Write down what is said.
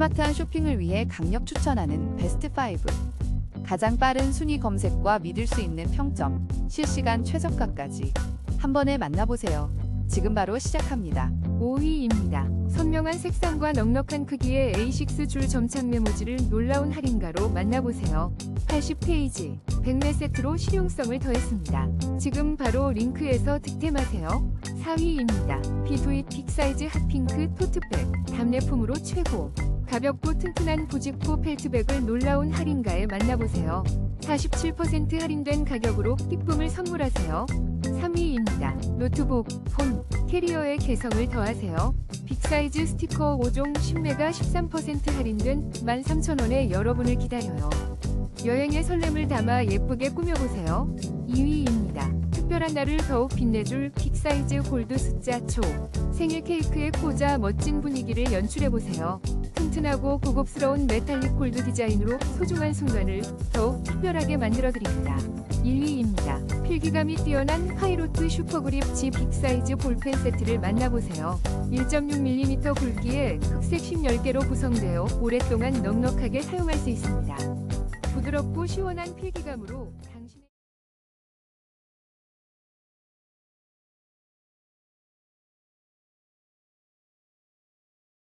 스마트한 쇼핑을 위해 강력 추천하는 베스트 5. 가장 빠른 순위 검색과 믿을 수 있는 평점, 실시간 최저가까지 한 번에 만나보세요. 지금 바로 시작합니다. 5위입니다. 선명한 색상과 넉넉한 크기의 A6 줄 점착 메모지를 놀라운 할인가로 만나보세요. 80페이지, 100매 세트로 실용성을 더했습니다. 지금 바로 링크에서 득템하세요. 4위입니다. 비도이 픽사이즈 핫핑크 토트백, 답례품으로 최고. 가볍고 튼튼한 부직포 펠트백을 놀라운 할인가에 만나보세요. 47% 할인된 가격으로 픽품을 선물하세요. 3위입니다. 노트북, 폰, 캐리어의 개성을 더하세요. 빅사이즈 스티커 5종 10매가 13% 할인된 13,000원에 여러분을 기다려요. 여행의 설렘을 담아 예쁘게 꾸며보세요. 2위입니다. 특별한 날을 더욱 빛내줄 빅사이즈 골드 숫자 초. 생일 케이크에 꽂아 멋진 분위기를 연출해보세요. 튼튼하고 고급스러운 메탈릭 골드 디자인으로 소중한 순간을 더욱 특별하게 만들어드립니다. 1위입니다. 필기감이 뛰어난 하이로트 슈퍼그립 G 빅사이즈 볼펜 세트를 만나보세요. 1.6mm 굵기에 흑색 10열개로 구성되어 오랫동안 넉넉하게 사용할 수 있습니다. 부드럽고 시원한 필기감으로